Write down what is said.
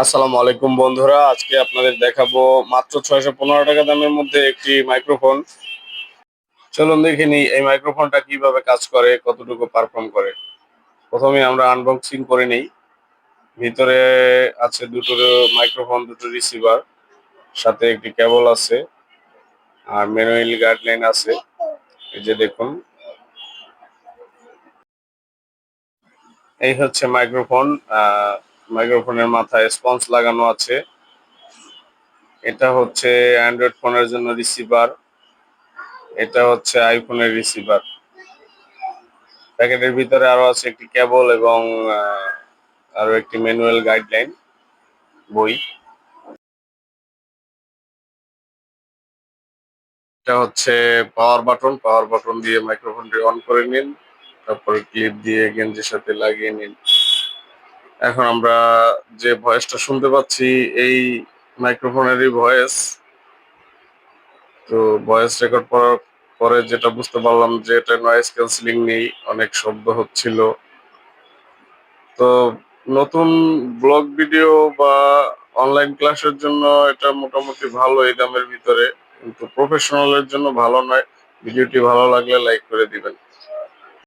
আসসালামু আলাইকুম বন্ধুরা, আজকে আপনাদের দেখাবো মাত্র ছয়শো পনেরো টাকা দামের মধ্যে একটি মাইক্রোফোন চলুন দেখে নিই এই মাইক্রোফোনটা কীভাবে কাজ করে, কতটুকু পারফর্ম করে। প্রথমে আমরা আনবক্সিং করে নিই। ভিতরে আছে দুটো মাইক্রোফোন দুটো রিসিভার সাথে একটি কেবল আছে, আর ম্যানুয়াল গাইডলাইন আছে। এই যে দেখুন। এই হচ্ছে মাইক্রোফোন মাইক্রোফোনের মাথায় স্পঞ্জ লাগানো আছে। এটা হচ্ছে অ্যান্ড্রয়েড ফোনের জন্য রিসিভার এটা হচ্ছে আইফোনের রিসিভার প্যাকেটের ভিতরে আরও আছে একটি কেবল এবং আরও একটি ম্যানুয়াল গাইডলাইন বই। এটা হচ্ছে পাওয়ার বাটন পাওয়ার বাটন দিয়ে মাইক্রোফোনটি অন করে নিন। তারপরে ক্লিপ দিয়ে গেঞ্জির সাথে লাগিয়ে নিন। এখন আমরা যে ভয়েসটা শুনতে পাচ্ছি, এই মাইক্রোফোনেরই ভয়েস। তো ভয়েস রেকর্ড করার পরে যেটা বুঝতে পারলাম যে এটা নয়েজ ক্যান্সেলিং নেই, অনেক শব্দ হচ্ছিল। তো নতুন ব্লগ ভিডিও বা অনলাইন ক্লাসের জন্য এটা মোটামুটি ভালো এই দামের ভিতরে। কিন্তু প্রফেশনালের জন্য ভালো নয়। ভিডিওটি ভালো লাগলে লাইক করে দিবেন।